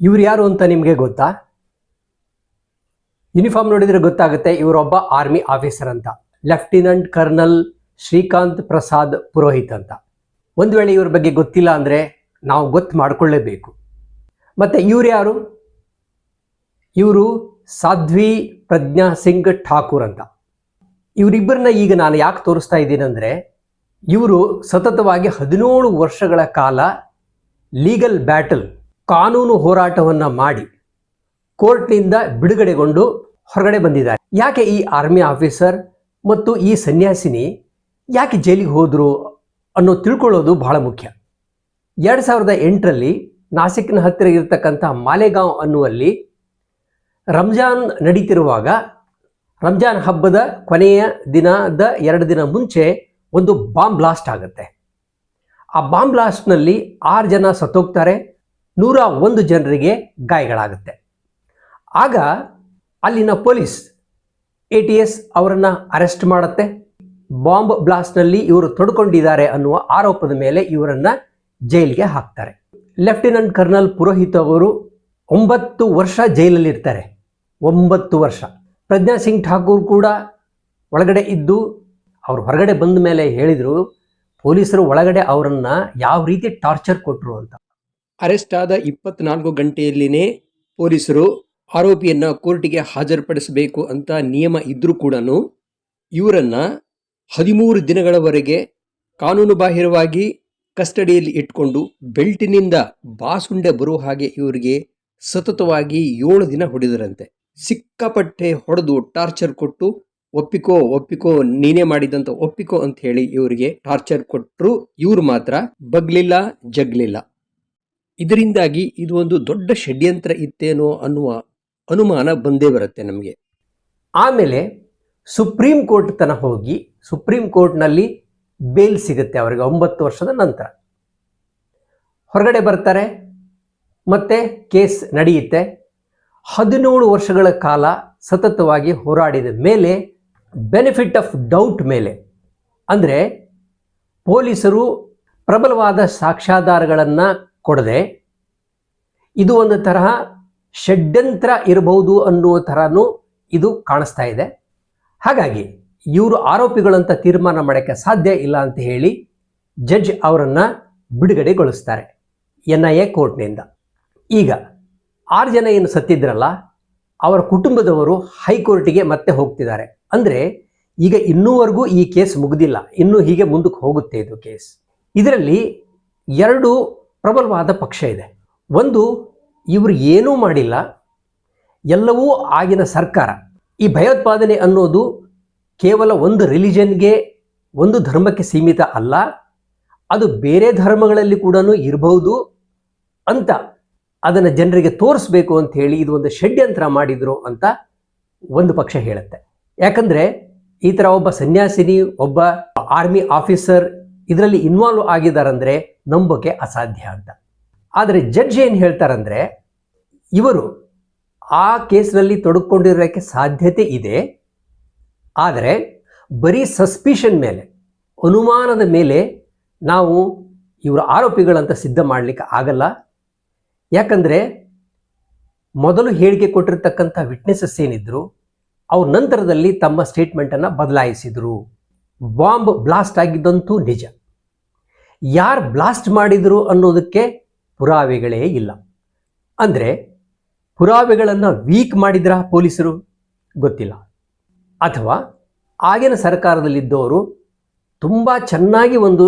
ಇವ್ರು ಯಾರು ಅಂತ ನಿಮಗೆ ಗೊತ್ತಾ? ಯೂನಿಫಾರ್ಮ್ ನೋಡಿದರೆ ಗೊತ್ತಾಗುತ್ತೆ, ಇವರೊಬ್ಬ ಆರ್ಮಿ ಆಫೀಸರ್ ಅಂತ. ಲೆಫ್ಟಿನೆಂಟ್ ಕರ್ನಲ್ ಶ್ರೀಕಾಂತ್ ಪ್ರಸಾದ್ ಪುರೋಹಿತ್ ಅಂತ. ಒಂದು ವೇಳೆ ಇವ್ರ ಬಗ್ಗೆ ಗೊತ್ತಿಲ್ಲ ಅಂದರೆ ನಾವು ಗೊತ್ತು ಮಾಡಿಕೊಳ್ಳೇಬೇಕು. ಮತ್ತು ಇವ್ರು ಯಾರು? ಇವರು ಸಾಧ್ವಿ ಪ್ರಜ್ಞಾ ಸಿಂಗ್ ಠಾಕೂರ್ ಅಂತ. ಇವರಿಬ್ಬರನ್ನ ಈಗ ನಾನು ಯಾಕೆ ತೋರಿಸ್ತಾ ಇದ್ದೀನಿ ಅಂದರೆ, ಇವರು ಸತತವಾಗಿ ಹದಿನೇಳು ವರ್ಷಗಳ ಕಾಲ ಲೀಗಲ್ ಬ್ಯಾಟಲ್ ಕಾನೂನು ಹೋರಾಟವನ್ನು ಮಾಡಿ ಕೋರ್ಟ್ನಿಂದ ಬಿಡುಗಡೆಗೊಂಡು ಹೊರಗಡೆ ಬಂದಿದ್ದಾರೆ. ಯಾಕೆ ಈ ಆರ್ಮಿ ಆಫೀಸರ್ ಮತ್ತು ಈ ಸನ್ಯಾಸಿನಿ ಯಾಕೆ ಜೈಲಿಗೆ ಹೋದರು ಅನ್ನೋ ತಿಳ್ಕೊಳ್ಳೋದು ಬಹಳ ಮುಖ್ಯ. ಎರಡು ಸಾವಿರದ ಎಂಟರಲ್ಲಿ ನಾಸಿಕ್ನ ಹತ್ತಿರ ಇರತಕ್ಕಂಥ ಮಾಲೆಗಾಂವ್ ಅನ್ನುವಲ್ಲಿ ರಂಜಾನ್ ನಡೀತಿರುವಾಗ ರಂಜಾನ್ ಹಬ್ಬದ ಕೊನೆಯ ದಿನದ ಎರಡು ದಿನ ಮುಂಚೆ ಒಂದು ಬಾಂಬ್ ಬ್ಲಾಸ್ಟ್ ಆಗುತ್ತೆ. ಆ ಬಾಂಬ್ ಬ್ಲಾಸ್ಟ್ನಲ್ಲಿ ಆರು ಜನ ಸತ್ತೋಗ್ತಾರೆ. ನೂರ ಒಂದು ಜನರಿಗೆ ಗಾಯಗಳಾಗುತ್ತೆ. ಆಗ ಅಲ್ಲಿನ ಪೊಲೀಸ್ ಎ ಟಿ ಎಸ್ ಅವರನ್ನು ಅರೆಸ್ಟ್ ಮಾಡುತ್ತೆ. ಬಾಂಬ್ ಬ್ಲಾಸ್ಟ್ನಲ್ಲಿ ಇವರು ತೊಡ್ಕೊಂಡಿದ್ದಾರೆ ಅನ್ನುವ ಆರೋಪದ ಮೇಲೆ ಇವರನ್ನು ಜೈಲಿಗೆ ಹಾಕ್ತಾರೆ. ಲೆಫ್ಟಿನೆಂಟ್ ಕರ್ನಲ್ ಪುರೋಹಿತ್ ಅವರು ಒಂಬತ್ತು ವರ್ಷ ಜೈಲಲ್ಲಿರ್ತಾರೆ ಒಂಬತ್ತು ವರ್ಷ. ಪ್ರಜ್ಞಾ ಸಿಂಗ್ ಠಾಕೂರ್ ಕೂಡ ಒಳಗಡೆ ಇದ್ದು ಅವ್ರು ಹೊರಗಡೆ ಬಂದ ಮೇಲೆ ಹೇಳಿದರು, ಪೊಲೀಸರು ಒಳಗಡೆ ಅವರನ್ನು ಯಾವ ರೀತಿ ಟಾರ್ಚರ್ ಕೊಟ್ಟರು ಅಂತ. ಅರೆಸ್ಟ್ ಆದ ಇಪ್ಪತ್ನಾಲ್ಕು ಗಂಟೆಯಲ್ಲಿನೇ ಪೊಲೀಸರು ಆರೋಪಿಯನ್ನು ಕೋರ್ಟಿಗೆ ಹಾಜರುಪಡಿಸಬೇಕು ಅಂತ ನಿಯಮ ಇದ್ದರೂ ಕೂಡ ಇವರನ್ನು ಹದಿಮೂರು ದಿನಗಳವರೆಗೆ ಕಾನೂನು ಬಾಹಿರವಾಗಿ ಕಸ್ಟಡಿಯಲ್ಲಿ ಇಟ್ಕೊಂಡು ಬೆಲ್ಟಿನಿಂದ ಬಾಸುಂಡೆ ಬರುವ ಹಾಗೆ ಇವರಿಗೆ ಸತತವಾಗಿ ಏಳು ದಿನ ಹೊಡೆದರಂತೆ ಸಿಕ್ಕಾಪಟ್ಟೆ ಹೊಡೆದು ಟಾರ್ಚರ್ ಕೊಟ್ಟು ಒಪ್ಪಿಕೋ ಒಪ್ಪಿಕೋ, ನೀನೇ ಮಾಡಿದಂತ ಒಪ್ಪಿಕೋ ಅಂತ ಹೇಳಿ ಇವರಿಗೆ ಟಾರ್ಚರ್ ಕೊಟ್ಟರು ಇವರು ಮಾತ್ರ ಬಗ್ಲಿಲ್ಲ, ಜಗ್ಲಿಲ್ಲ. ಇದರಿಂದಾಗಿ ಇದು ಒಂದು ದೊಡ್ಡ ಷಡ್ಯಂತ್ರ ಇತ್ತೇನೋ ಅನ್ನುವ ಅನುಮಾನ ಬಂದೇ ಬರುತ್ತೆ ನಮಗೆ. ಆಮೇಲೆ ಸುಪ್ರೀಂ ಕೋರ್ಟ್ ತನ ಹೋಗಿ ಸುಪ್ರೀಂ ಕೋರ್ಟ್ನಲ್ಲಿ ಬೇಲ್ ಸಿಗುತ್ತೆ ಅವರಿಗೆ ಒಂಬತ್ತು ವರ್ಷದ ನಂತರ. ಹೊರಗಡೆ ಬರ್ತಾರೆ, ಮತ್ತೆ ಕೇಸ್ ನಡೆಯುತ್ತೆ. ಹದಿನೇಳು ವರ್ಷಗಳ ಕಾಲ ಸತತವಾಗಿ ಹೋರಾಡಿದ ಮೇಲೆ, ಬೆನಿಫಿಟ್ ಆಫ್ ಡೌಟ್ ಮೇಲೆ, ಅಂದರೆ ಪೊಲೀಸರು ಪ್ರಬಲವಾದ ಸಾಕ್ಷ್ಯಾಧಾರಗಳನ್ನು ಕೊಡದೆ ಇದು ಒಂದು ತರಹ ಷಡ್ಯಂತ್ರ ಇರಬಹುದು ಅನ್ನುವ ಥರನೂ ಇದು ಕಾಣಿಸ್ತಾ ಇದೆ. ಹಾಗಾಗಿ ಇವರು ಆರೋಪಿಗಳಂತ ತೀರ್ಮಾನ ಮಾಡೋಕ್ಕೆ ಸಾಧ್ಯ ಇಲ್ಲ ಅಂತ ಹೇಳಿ ಜಡ್ಜ್ ಅವರನ್ನು ಬಿಡುಗಡೆಗೊಳಿಸ್ತಾರೆ ಎನ್ ಐ ಎ ಕೋರ್ಟ್ನಿಂದ. ಈಗ ಆರು ಜನ ಏನು ಸತ್ತಿದ್ರಲ್ಲ, ಅವರ ಕುಟುಂಬದವರು ಹೈಕೋರ್ಟಿಗೆ ಮತ್ತೆ ಹೋಗ್ತಿದ್ದಾರೆ. ಅಂದರೆ ಈಗ ಇನ್ನೂವರೆಗೂ ಈ ಕೇಸ್ ಮುಗಿದಿಲ್ಲ, ಇನ್ನೂ ಹೀಗೆ ಮುಂದಕ್ಕೆ ಹೋಗುತ್ತೆ ಇದು ಕೇಸ್. ಇದರಲ್ಲಿ ಎರಡು ಪ್ರಬಲವಾದ ಪಕ್ಷ ಇದೆ. ಒಂದು, ಇವರು ಏನೂ ಮಾಡಿಲ್ಲ. ಎಲ್ಲವೂ ಆಗಿನ ಸರ್ಕಾರ. ಈ ಭಯೋತ್ಪಾದನೆ ಅನ್ನೋದು ಕೇವಲ ಒಂದು ರಿಲಿಜನ್ಗೆ, ಒಂದು ಧರ್ಮಕ್ಕೆ ಸೀಮಿತ ಅಲ್ಲ. ಅದು ಬೇರೆ ಧರ್ಮಗಳಲ್ಲಿ ಕೂಡ ಇರಬಹುದು. ಅಂತ ಅದನ್ನು ಜನರಿಗೆ ತೋರಿಸ್ಬೇಕು ಅಂತ ಹೇಳಿ ಇದು ಒಂದು ಷಡ್ಯಂತ್ರ ಮಾಡಿದ್ರು ಅಂತ ಒಂದು ಪಕ್ಷ ಹೇಳುತ್ತೆ. ಯಾಕಂದರೆ ಈ ಥರ ಒಬ್ಬ ಸನ್ಯಾಸಿನಿ, ಒಬ್ಬ ಆರ್ಮಿ ಆಫೀಸರ್ ಇದರಲ್ಲಿ ಇನ್ವಾಲ್ವ್ ಆಗಿದ್ದಾರಂದರೆ ನಂಬೋಕೆ ಅಸಾಧ್ಯ ಅಂತ. ಆದರೆ ಜಡ್ಜ್ ಏನು ಹೇಳ್ತಾರಂದರೆ, ಇವರು ಆ ಕೇಸ್ನಲ್ಲಿ ತೊಡಕೊಂಡಿರೋಕ್ಕೆ ಸಾಧ್ಯತೆ ಇದೆ, ಆದರೆ ಬರೀ ಸಸ್ಪಿಷನ್ ಮೇಲೆ, ಅನುಮಾನದ ಮೇಲೆ ನಾವು ಇವರು ಆರೋಪಿಗಳಂತ ಸಿದ್ಧ ಮಾಡಲಿಕ್ಕೆ ಆಗಲ್ಲ. ಯಾಕಂದರೆ ಮೊದಲು ಹೇಳಿಕೆ ಕೊಟ್ಟಿರ್ತಕ್ಕಂಥ ವಿಟ್ನೆಸಸ್ ಏನಿದ್ರು, ಅವ್ರ ನಂತರದಲ್ಲಿ ತಮ್ಮ ಸ್ಟೇಟ್ಮೆಂಟನ್ನು ಬದಲಾಯಿಸಿದರು. ಬಾಂಬ್ ಬ್ಲಾಸ್ಟ್ ಆಗಿದ್ದಂತೂ ನಿಜ. ಯಾರು ಬ್ಲಾಸ್ಟ್ ಮಾಡಿದರು ಅನ್ನೋದಕ್ಕೆ ಪುರಾವೆಗಳೇ ಇಲ್ಲ. ಅಂದರೆ ಪುರಾವೆಗಳನ್ನು ವೀಕ್ ಮಾಡಿದ್ರ ಪೊಲೀಸರು? ಗೊತ್ತಿಲ್ಲ. ಅಥವಾ ಆಗಿನ ಸರ್ಕಾರದಲ್ಲಿದ್ದವರು ತುಂಬ ಚೆನ್ನಾಗಿ ಒಂದು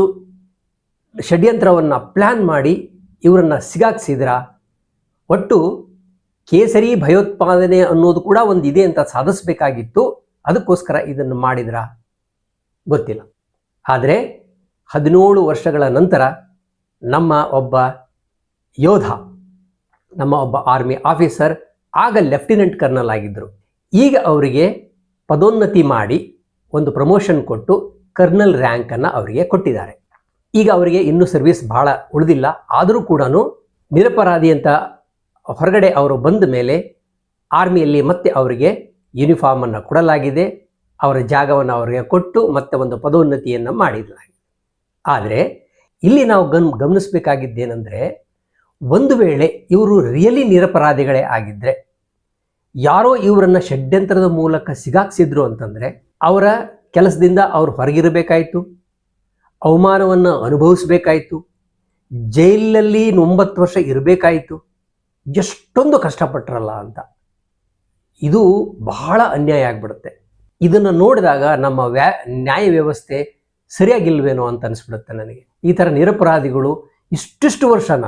ಷಡ್ಯಂತ್ರವನ್ನು ಪ್ಲ್ಯಾನ್ ಮಾಡಿ ಇವರನ್ನು ಸಿಗಾಕ್ಸಿದ್ರ? ಒಟ್ಟು ಕೇಸರಿ ಭಯೋತ್ಪಾದನೆ ಅನ್ನೋದು ಕೂಡ ಒಂದು ಇದೆ ಅಂತ ಸಾಧಿಸಬೇಕಾಗಿತ್ತು. ಅದಕ್ಕೋಸ್ಕರ ಇದನ್ನು ಮಾಡಿದ್ರ? ಗೊತ್ತಿಲ್ಲ. ಆದರೆ ಹದಿನೇಳು ವರ್ಷಗಳ ನಂತರ ನಮ್ಮ ಒಬ್ಬ ಯೋಧ, ನಮ್ಮ ಒಬ್ಬ ಆರ್ಮಿ ಆಫೀಸರ್ ಆಗ ಲೆಫ್ಟಿನೆಂಟ್ ಕರ್ನಲ್ ಆಗಿದ್ದರು. ಈಗ ಅವರಿಗೆ ಪದೋನ್ನತಿ ಮಾಡಿ ಒಂದು ಪ್ರಮೋಷನ್ ಕೊಟ್ಟು ಕರ್ನಲ್ ರ್ಯಾಂಕನ್ನು ಅವರಿಗೆ ಕೊಟ್ಟಿದ್ದಾರೆ. ಈಗ ಅವರಿಗೆ ಇನ್ನೂ ಸರ್ವಿಸ್ ಭಾಳ ಉಳಿದಿಲ್ಲ. ಆದರೂ ಕೂಡ ನಿರಪರಾಧಿ ಅಂತ ಹೊರಗಡೆ ಅವರು ಬಂದ ಮೇಲೆ ಆರ್ಮಿಯಲ್ಲಿ ಮತ್ತೆ ಅವರಿಗೆ ಯೂನಿಫಾರ್ಮನ್ನು ಕೊಡಲಾಗಿದೆ. ಅವರ ಜಾಗವನ್ನು ಅವರಿಗೆ ಕೊಟ್ಟು ಮತ್ತೆ ಒಂದು ಪದೋನ್ನತಿಯನ್ನು ಮಾಡಿಸಲಾಗಿದೆ ಆದರೆ ಇಲ್ಲಿ ನಾವು ಗಮ್ ಗಮನಿಸಬೇಕಾಗಿದ್ದೇನೆಂದರೆ ಒಂದು ವೇಳೆ ಇವರು ರಿಯಲಿ ನಿರಪರಾಧಿಗಳೇ ಆಗಿದ್ದರೆ ಯಾರೋ ಇವರನ್ನು ಷಡ್ಯಂತ್ರದ ಮೂಲಕ ಸಿಗಾಕ್ಸಿದ್ರು ಅಂತಂದರೆ ಅವರ ಕೆಲಸದಿಂದ ಅವ್ರು ಹೊರಗಿರಬೇಕಾಯಿತು, ಅವಮಾನವನ್ನು ಅನುಭವಿಸಬೇಕಾಯಿತು, ಜೈಲಲ್ಲಿ ಒಂಬತ್ತು ವರ್ಷ ಇರಬೇಕಾಯಿತು, ಎಷ್ಟೊಂದು ಕಷ್ಟಪಟ್ಟರಲ್ಲ ಅಂತ. ಇದು ಬಹಳ ಅನ್ಯಾಯ ಆಗಿಬಿಡುತ್ತೆ. ಇದನ್ನು ನೋಡಿದಾಗ ನಮ್ಮ ವ್ಯಾ ನ್ಯಾಯ ವ್ಯವಸ್ಥೆ ಸರಿಯಾಗಿಲ್ವೇನೋ ಅಂತ ಅನಿಸ್ಬಿಡುತ್ತೆ ನನಗೆ. ಈ ಥರ ನಿರಪರಾಧಿಗಳು ಇಷ್ಟಿಷ್ಟು ವರ್ಷನ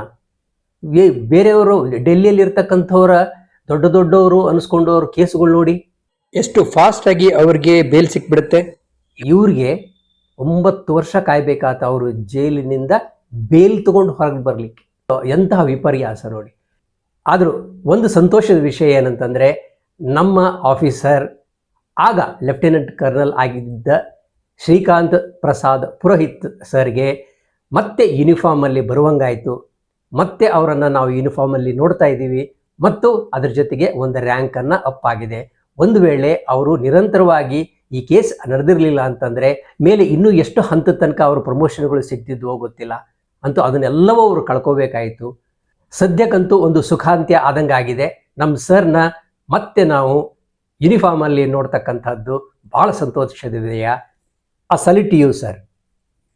ಬೇರೆಯವರು ಡೆಲ್ಲಿಯಲ್ಲಿ ಇರ್ತಕ್ಕಂಥವ್ರ ದೊಡ್ಡ ದೊಡ್ಡವರು ಅನಿಸ್ಕೊಂಡವ್ರ ಕೇಸುಗಳು ನೋಡಿ. ಎಷ್ಟು ಫಾಸ್ಟಾಗಿ ಆಗಿ ಅವ್ರಿಗೆ ಬೇಲ್ ಸಿಕ್ಬಿಡುತ್ತೆ? ಇವ್ರಿಗೆ ಒಂಬತ್ತು ವರ್ಷ ಕಾಯ್ಬೇಕಾತ ಅವರು ಜೈಲಿನಿಂದ ಬೇಲ್ ತಗೊಂಡು ಹೊರಗೆ ಬರಲಿಕ್ಕೆ. ಎಂತಹ ವಿಪರ್ಯಾಸ ನೋಡಿ. ಆದರೂ ಒಂದು ಸಂತೋಷದ ವಿಷಯ ಏನಂತಂದರೆ ನಮ್ಮ ಆಫೀಸರ್ ಆಗ ಲೆಫ್ಟಿನೆಂಟ್ ಕರ್ನಲ್ ಆಗಿದ್ದ ಶ್ರೀಕಾಂತ್ ಪ್ರಸಾದ್ ಪುರೋಹಿತ್ ಸರ್ಗೆ ಮತ್ತೆ ಯೂನಿಫಾರ್ಮಲ್ಲಿ ಬರುವಂಗಾಯಿತು. ಮತ್ತೆ ಅವರನ್ನು ನಾವು ಯೂನಿಫಾರ್ಮಲ್ಲಿ ನೋಡ್ತಾ ಇದ್ದೀವಿ. ಮತ್ತು ಅದರ ಜೊತೆಗೆ ಒಂದು ರ್ಯಾಂಕನ್ನು ಅಪ್ ಆಗಿದೆ. ಒಂದು ವೇಳೆ ಅವರು ನಿರಂತರವಾಗಿ ಈ ಕೇಸ್ ನಡೆದಿರಲಿಲ್ಲ ಅಂತಂದರೆ ಮೇಲೆ ಇನ್ನೂ ಎಷ್ಟು ಹಂತದ ತನಕ ಅವರು ಪ್ರಮೋಷನ್ಗಳು ಸಿಗ್ತಿದ್ವೋ ಗೊತ್ತಿಲ್ಲ. ಅಂತೂ ಅದನ್ನೆಲ್ಲವೂ ಅವರು ಕಳ್ಕೋಬೇಕಾಯಿತು. ಸದ್ಯಕ್ಕಂತೂ ಒಂದು ಸುಖಾಂತ್ಯ ಆದಂಗಾಗಿದೆ. ನಮ್ಮ ಸರ್ನ ಮತ್ತೆ ನಾವು ಯೂನಿಫಾರ್ಮಲ್ಲಿ ನೋಡ್ತಕ್ಕಂಥದ್ದು ಭಾಳ ಸಂತೋಷದಿದೆಯಾ ಆ ಸಲಿಟ್ ಯು ಸರ್